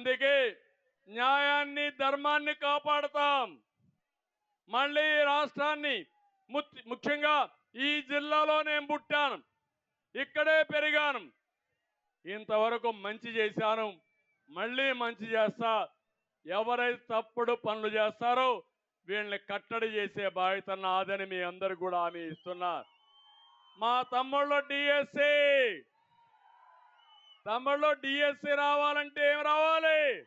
అందుకే న్యాయాన్ని ధర్మాన్ని కాపాడతాం. మళ్ళీ రాష్ట్రాన్ని ముఖ్యంగా ఈ జిల్లాలో నేను పుట్టాను. ఇక్కడే పెరిగాను. ఇంతవరకు మంచి చేశాను. మళ్ళీ మంచి చేస్తా. ఎవరైతే తప్పుడు పనులు చేస్తారో వీళ్ళని కట్టడి చేసే బాధ్యత నాదని మీ అందరు కూడా హామీ ఇస్తున్నా. మా తమ్ముళ్ళు డిఎస్సీ తమ్ముళ్ళు డిఎస్సి రావాలంటే ఏం రావాలి?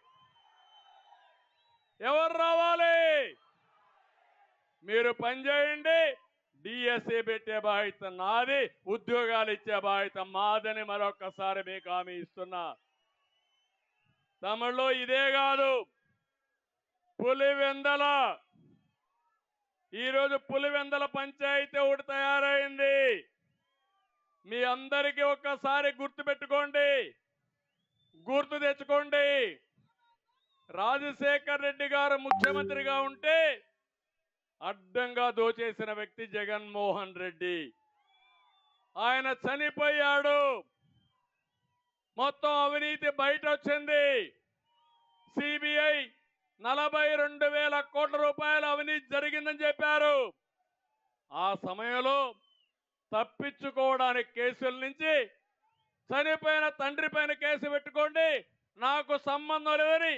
ఎవరు రావాలి? మీరు పనిచేయండి డిఎస్సి పెట్టే బాధ్యత నాది ఉద్యోగాలు ఇచ్చే బాధ్యత మాదని మరొకసారి మీకు హామీ ఇస్తున్నా. తమిళలో ఇదే కాదు. పులివెందల. ఈరోజు పులివెందల పంచాయతీ ఒకటి తయారైంది. మీ అందరికీ ఒక్కసారి గుర్తు పెట్టుకోండి గుర్తు తెచ్చుకోండి. రాజశేఖర్ రెడ్డి గారు ముఖ్యమంత్రిగా ఉంటే అడ్డంగా దోచేసిన వ్యక్తి జగన్మోహన్ రెడ్డి. ఆయన చనిపోయాడు. మొత్తం అవినీతి బయట వచ్చింది సిబిఐ నలభై రెండు వేల కోట్ల రూపాయల అవినీతి జరిగిందని చెప్పారు. ఆ సమయంలో తప్పించుకోవడానికి కేసుల నుంచి చనిపోయిన తండ్రి పైన కేసు పెట్టుకోండి. నాకు సంబంధం లేదని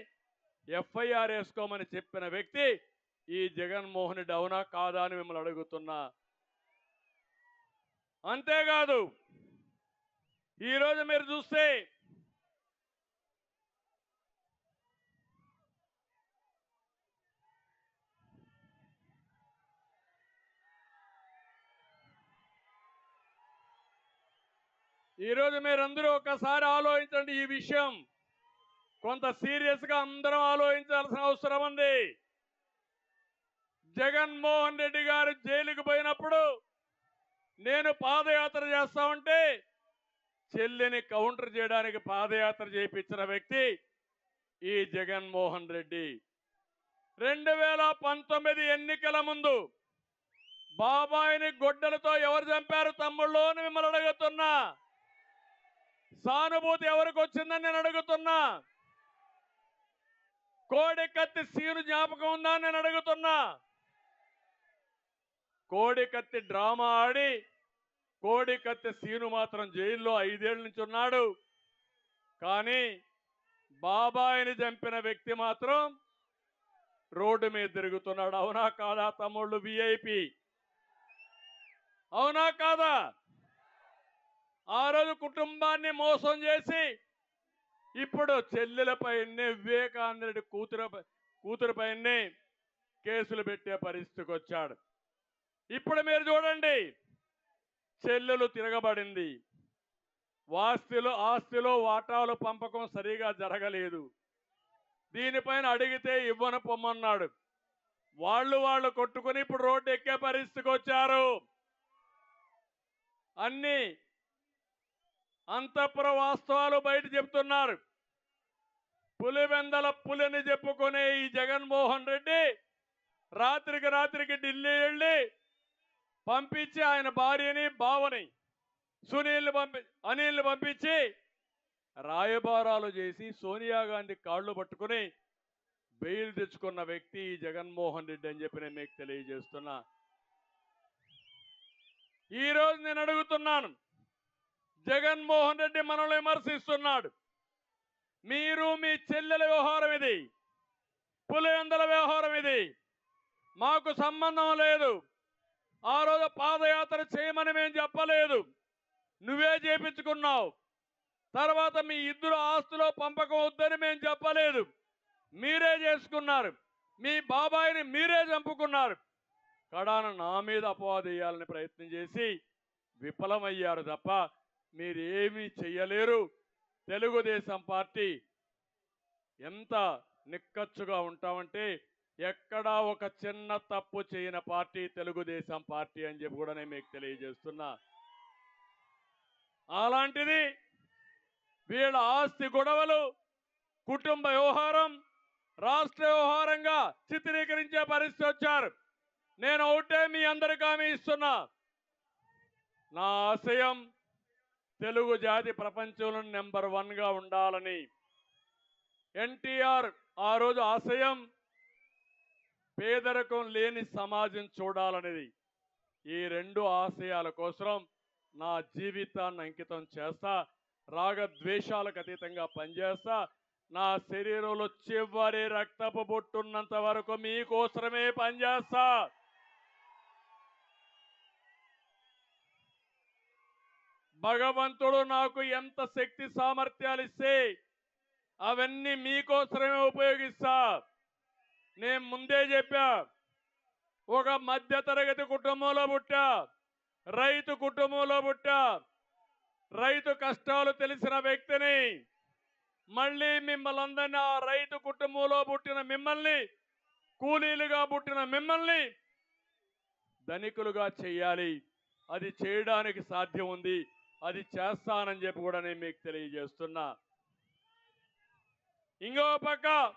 ఎఫ్ఐఆర్ వేసుకోమని చెప్పిన వ్యక్తి ఈ జగన్మోహన్ రెడ్డి అవునా కాదా అని మిమ్మల్ని అడుగుతున్నా. అంతేకాదు ఈరోజు మీరు చూస్తే ఈరోజు మీరందరూ ఒకసారి ఆలోచించండి ఈ విషయం. కొంత సీరియస్గా అందరం ఆలోచించాల్సిన అవసరం ఉంది. జగన్మోహన్ రెడ్డి గారు జైలుకు పోయినప్పుడు నేను పాదయాత్ర చేస్తా ఉంటే చెల్లిని కౌంటర్ చేయడానికి పాదయాత్ర చేయించిన వ్యక్తి ఈ జగన్మోహన్ రెడ్డి. రెండు వేల పంతొమ్మిది ఎన్నికల ముందు బాబాయిని గొడ్డలతో ఎవరు చంపారు తమ్ముళ్ళు అని మిమ్మల్ని అడుగుతున్నా. సానుభూతి ఎవరికి వచ్చిందని నేను అడుగుతున్నా? కోడి కత్తి సీను జ్ఞాపకం ఉందా నేను అడుగుతున్నా? కోడి కత్తి డ్రామా ఆడి కోడి కత్తి సీను మాత్రం జైల్లో ఐదేళ్ళ నుంచి ఉన్నాడు. కానీ బాబాయిని చంపిన వ్యక్తి మాత్రం రోడ్డు మీద తిరుగుతున్నాడు. అవునా కాదా తమ్ముళ్ళు విఐపి అవునా కాదా? ఆ రోజు కుటుంబాన్ని మోసం చేసి ఇప్పుడు చెల్లెలపైనే వివేకానంద రెడ్డి కూతురు కూతురుపైనే కేసులు పెట్టే పరిస్థితికి వచ్చాడు. ఇప్పుడు మీరు చూడండి చెల్లెలు తిరగబడింది. వాస్తిలో ఆస్తిలో వాటాలు పంపకం సరిగా జరగలేదు. దీనిపైన అడిగితే ఇవ్వను పొమ్మన్నాడు. వాళ్ళు వాళ్ళు కొట్టుకుని ఇప్పుడు రోడ్డు ఎక్కే పరిస్థితికి వచ్చారు. అన్ని అంతఃపుర వాస్తవాలు బయట చెప్తున్నారు. పులివెందల పులిని చెప్పుకునే ఈ జగన్మోహన్ రెడ్డి రాత్రికి రాత్రికి ఢిల్లీ వెళ్ళి పంపించి ఆయన భార్యని బావని సునీల్ని పంపి అనిల్ని పంపించి రాయబారాలు చేసి సోనియా గాంధీ కాళ్ళు పట్టుకుని బెయిల్ తెచ్చుకున్న వ్యక్తి ఈ జగన్మోహన్ రెడ్డి అని చెప్పి నేను మీకు తెలియజేస్తున్నా. ఈరోజు నేను అడుగుతున్నాను జగన్మోహన్ రెడ్డి మనల్ని విమర్శిస్తున్నాడు. మీరు మీ చెల్లెల వ్యవహారం ఇది పులివెందల వ్యవహారం ఇది. మాకు సంబంధం లేదు. ఆ రోజు పాదయాత్ర చేయమని మేము చెప్పలేదు. నువ్వే చేపించుకున్నావు. తర్వాత మీ ఇద్దరు ఆస్తులో పంపకం వద్దని మేము చెప్పలేదు. మీరే చేసుకున్నారు. మీ బాబాయిని మీరే చంపుకున్నారు. కడాన నా మీద అపవాదేయాలని ప్రయత్నం చేసి విఫలమయ్యారు తప్ప మీరు ఏమీ చెయ్యలేరు. తెలుగుదేశం పార్టీ ఎంత నిక్కచ్చుగా ఉంటామంటే ఎక్కడా ఒక చిన్న తప్పు చేయని పార్టీ తెలుగుదేశం పార్టీ అని చెప్పి కూడా నేను మీకు తెలియజేస్తున్నా. అలాంటిది వీళ్ళ ఆస్తి గొడవలు కుటుంబ వ్యవహారం రాష్ట్ర వ్యవహారంగా చిత్రీకరించే పరిస్థితి వచ్చారు. నేను ఒకటే మీ అందరికీ హామీ ఇస్తున్నా. నా ఆశయం తెలుగు జాతి ప్రపంచంలో నెంబర్ వన్గా ఉండాలని ఎన్టీఆర్ ఆ రోజు ఆశయం పేదరికం లేని సమాజం చూడాలనేది. ఈ రెండు ఆశయాల కోసం నా జీవితాన్ని అంకితం చేస్తా రాగద్వేషాలకు అతీతంగా పనిచేస్తా నా శరీరంలో చివరి రక్తపు బొట్టున్నంత వరకు మీకోసమే పనిచేస్తా. భగవంతుడు నాకు ఎంత శక్తి సామర్థ్యాలు ఇస్తే అవన్నీ మీకోసమే ఉపయోగిస్తా. నేను ముందే చెప్పా ఒక మధ్యతరగతి కుటుంబంలో పుట్టా రైతు కుటుంబంలో పుట్టా రైతు కష్టాలు తెలిసిన వ్యక్తిని మళ్ళీ మిమ్మల్ని ఆ రైతు కుటుంబంలో పుట్టిన మిమ్మల్ని కూలీలుగా పుట్టిన మిమ్మల్ని ధనికులుగా చేయాలి. అది చేయడానికి సాధ్యం ఉంది. అది చేస్తానని చెప్పి కూడా నేను మీకు తెలియజేస్తున్నా. ఇంకో పక్క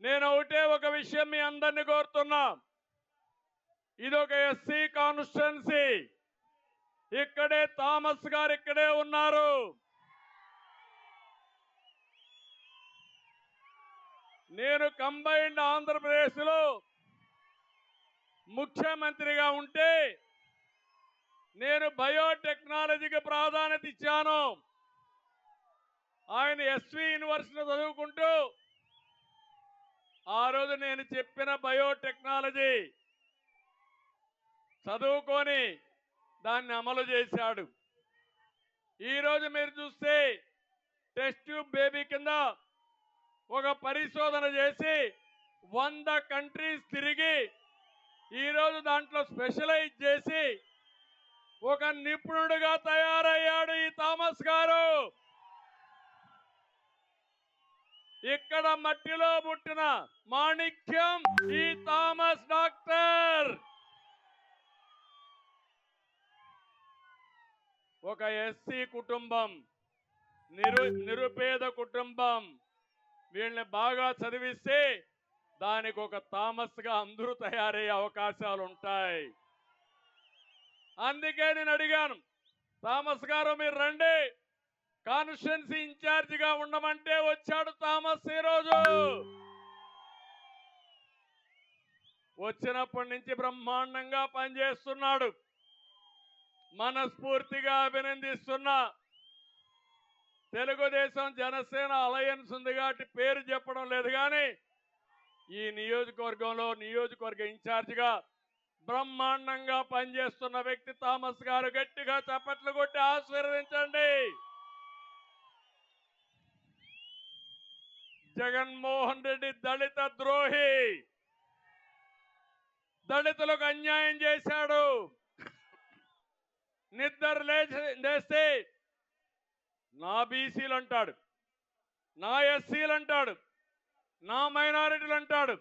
నేను ఒకటే ఒక విషయం మీ అందరిని కోరుతున్నా. ఇది ఒక ఎస్సీ కాన్స్టిట్యున్సీ. ఇక్కడే థామస్ గారు ఇక్కడే ఉన్నారు. నేను కంబైన్డ్ ఆంధ్రప్రదేశ్లో ముఖ్యమంత్రిగా ఉంటే నేను బయోటెక్నాలజీకి ప్రాధాన్యత ఇచ్చాను. ఆయన ఎస్వి యూనివర్సిటీ చదువుకుంటూ ఆ రోజు నేను చెప్పిన బయోటెక్నాలజీ చదువుకొని దాన్ని అమలు చేశాడు. ఈరోజు మీరు చూస్తే టెస్ట్ ట్యూబ్ బేబీ కింద ఒక పరిశోధన చేసి వంద కంట్రీస్ తిరిగి ఈరోజు దాంట్లో స్పెషలైజ్ చేసి ఒక నిపుణుడుగా తయారయ్యాడు ఈ థామస్ గారు. ఇక్కడ మట్టిలో పుట్టిన మాణిక్యం ఈ థామస్ డాక్టర్. ఒక ఎస్సీ కుటుంబం నిరు నిరుపేద కుటుంబం. వీళ్ళని బాగా చదివిస్తే దానికి ఒక థామస్గా అందరూ తయారయ్యే అవకాశాలు ఉంటాయి అందుకే నేను అడిగాను థామస్ గారు మీరు రండి. కాన్స్టిట్యున్సీ ఇన్ఛార్జిగా ఉండమంటే వచ్చాడు థామస్ ఈ రోజు వచ్చినప్పటి నుంచి బ్రహ్మాండంగా పనిచేస్తున్నాడు. మనస్ఫూర్తిగా అభినందిస్తున్నా. తెలుగుదేశం జనసేన అలయన్స్ ఉంది కాబట్టి పేరు చెప్పడం లేదు కానీ ఈ నియోజకవర్గంలో నియోజకవర్గ ఇన్ఛార్జిగా బ్రహ్మాండంగా పనిచేస్తున్న వ్యక్తి థామస్ గారు గట్టిగా చప్పట్లు కొట్టి ఆశీర్వదించండి. జగన్మోహన్ రెడ్డి దళిత ద్రోహి. దళితులకు అన్యాయం చేశాడు. నిద్ర లేస్తే నా బీసీలు అంటాడు నా ఎస్సీలు అంటాడు నా మైనారిటీలు అంటాడు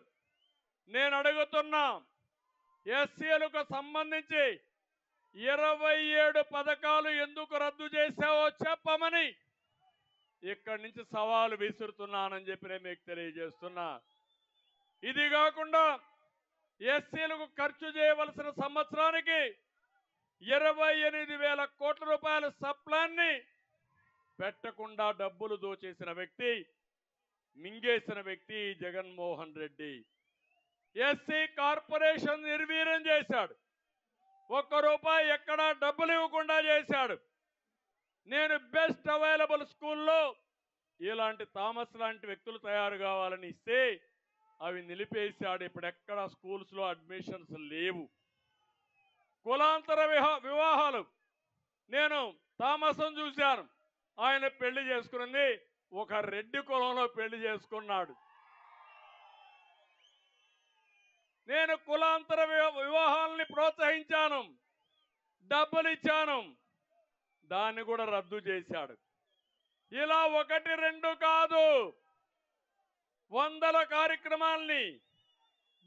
నేను అడుగుతున్నా ఎస్సీలకు సంబంధించి ఇరవై ఏడు పథకాలు ఎందుకు రద్దు చేశావో చెప్పమని ఇక్కడి నుంచి సవాలు విసురుతున్నానని చెప్పి నేను మీకు తెలియజేస్తున్నా. ఇది కాకుండా ఎస్సీలకు ఖర్చు చేయవలసిన సంవత్సరానికి ఇరవై ఎనిమిది వేల కోట్ల రూపాయల సప్లాన్ని పెట్టకుండా డబ్బులు దోచేసిన వ్యక్తి మింగేసిన వ్యక్తి జగన్మోహన్ రెడ్డి. ఎస్సీ కార్పొరేషన్ నిర్వీర్యం చేశాడు. ఒక్క రూపాయి ఎక్కడా డబ్బులు ఇవ్వకుండా చేశాడు. నేను బెస్ట్ అవైలబుల్ స్కూల్లో ఇలాంటి థామస్ లాంటి వ్యక్తులు తయారు కావాలని ఇస్తే అవి నిలిపేశాడు. ఇప్పుడు ఎక్కడ స్కూల్స్లో అడ్మిషన్స్ లేవు. కులాంతర విహా- వివాహాలు. నేను తామసం చూశాను. ఆయన పెళ్ళి చేసుకున్నది ఒక రెడ్డి కులంలో పెళ్ళి చేసుకున్నాడు. నేను కులాంతర వివా- వివాహాలని ప్రోత్సహించాను. డబ్బులు ఇచ్చాను దాన్ని కూడా రద్దు చేశాడు. ఇలా ఒకటి రెండు కాదు. వందల కార్యక్రమాల్ని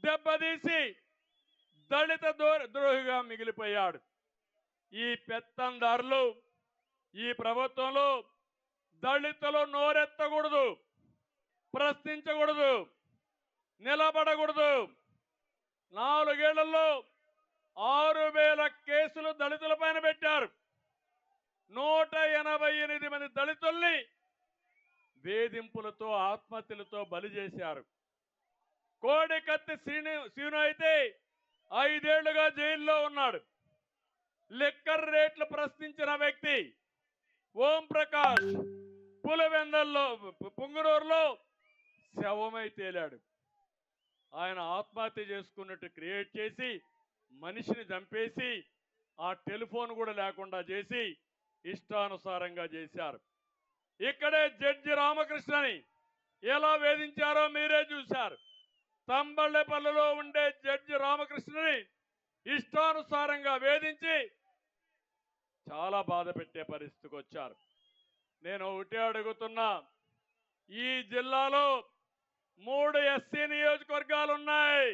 దెబ్బతీసి దళిత ద్రోహిగా మిగిలిపోయాడు. ఈ పెత్తందారులు ఈ ప్రభుత్వంలో దళితులు నోరెత్తకూడదు ప్రశ్నించకూడదు నిలబడకూడదు. నాలుగేళ్ళలో ఆరు వేల కేసులు దళితుల పైన పెట్టారు. నూట ఎనభై ఎనిమిది మంది దళితుల్ని వేధింపులతో ఆత్మహత్యలతో బలి చేశారు. కోడికత్తి శ్రీను శ్రీను అయితే ఐదేళ్ళుగా జైల్లో ఉన్నాడు. లిక్కర్ రేట్లు ప్రశ్నించిన వ్యక్తి ఓం ప్రకాష్ పులివెందల్లో పు- పుంగనూరులో శవమై తేలాడు. ఆయన ఆత్మహత్య చేసుకున్నట్టు క్రియేట్ చేసి మనిషిని చంపేసి ఆ టెలిఫోన్ కూడా లేకుండా చేసి ఇష్టానుసారంగా చేశారు. ఇక్కడే జడ్జి రామకృష్ణని ఎలా వేధించారో మీరే చూశారు. తంబళ్ళపల్లిలో ఉండే జడ్జి రామకృష్ణని ఇష్టానుసారంగా వేధించి చాలా బాధ పెట్టే పరిస్థితికి వచ్చారు. నేను ఒకటే అడుగుతున్నా ఈ జిల్లాలో మూడు ఎస్సీ నియోజకవర్గాలు ఉన్నాయి